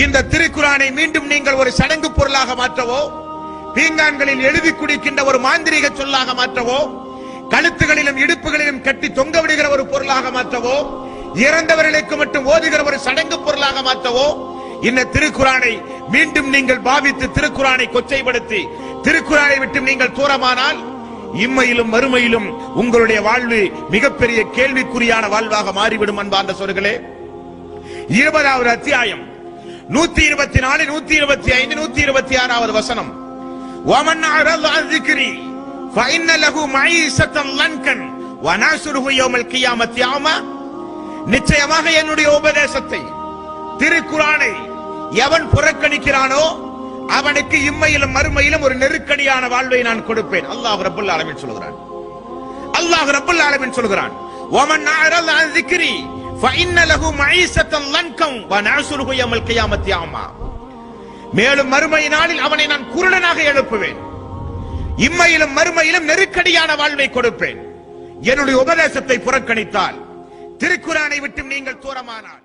இந்த திருக்குறானை மீண்டும் நீங்கள் ஒரு சடங்கு பொருளாக மாற்றவோ பீங்கான்களில் எழுதி குடிக்கின்ற ஒரு மாந்திரிக சொல்லாக மாற்றவோ கழுத்துகளிலும் இடுப்புகளிலும் கட்டி தொங்க விடுகிற ஒரு பொருளாக மாற்றவோ இறந்தவர்களுக்கு மட்டும் ஓதுகிற ஒரு சடங்கு பொருளாக மாற்றவோ இந்த திருக்குறானை மீண்டும் நீங்கள் பாவித்து திருக்குறானை கொச்சைப்படுத்தி திருக்குறானை விட்டு நீங்கள் தூரமானால் இம்மையிலும் மறுமையிலும் உங்களுடைய வாழ்வு மிகப்பெரிய கேள்விக்குறியான வாழ்வாக மாறிவிடும் அன்பார்ந்த சொர்களே. இருபதாவது அத்தியாயம். நூத்தி இருபத்தி நாலு நூத்தி இருபத்தி ஐந்து நூத்தி இருபத்தி ஆறாவது வசனம். ஒமன் அரல் அசிக்கிரி ஃபைன லகு மைசத்தம் லன்கன் வனாசுருகு யோமல் கியாமத் யாமா. நிச்சயமாக என்னுடைய உபதேசத்தை திருக்குறானை எவன் புறக்கணிக்கிறானோ அவனுக்கு இம்மையிலும் மறுமையிலும் ஒரு நெருக்கடியான வாழ்வை நான் கொடுப்பேன். அல்லாஹ் ரபுல் ஆலமின் சொல்கிறான். அல்லாஹ் ரபுல் ஆலமின் சொல்கிறான். ஒமன் அரல் அசிக்கிரி மேலும் மறுமை நாளில் அவனை நான் குருடனாக எழுப்புவேன். இம்மையிலும் மறுமையிலும் நெருக்கடியான வாழ்வை கொடுப்பேன். என்னுடைய உபதேசத்தை புறக்கணித்தால் திருக்குறானை விட்டு நீங்கள் தூரமானால்.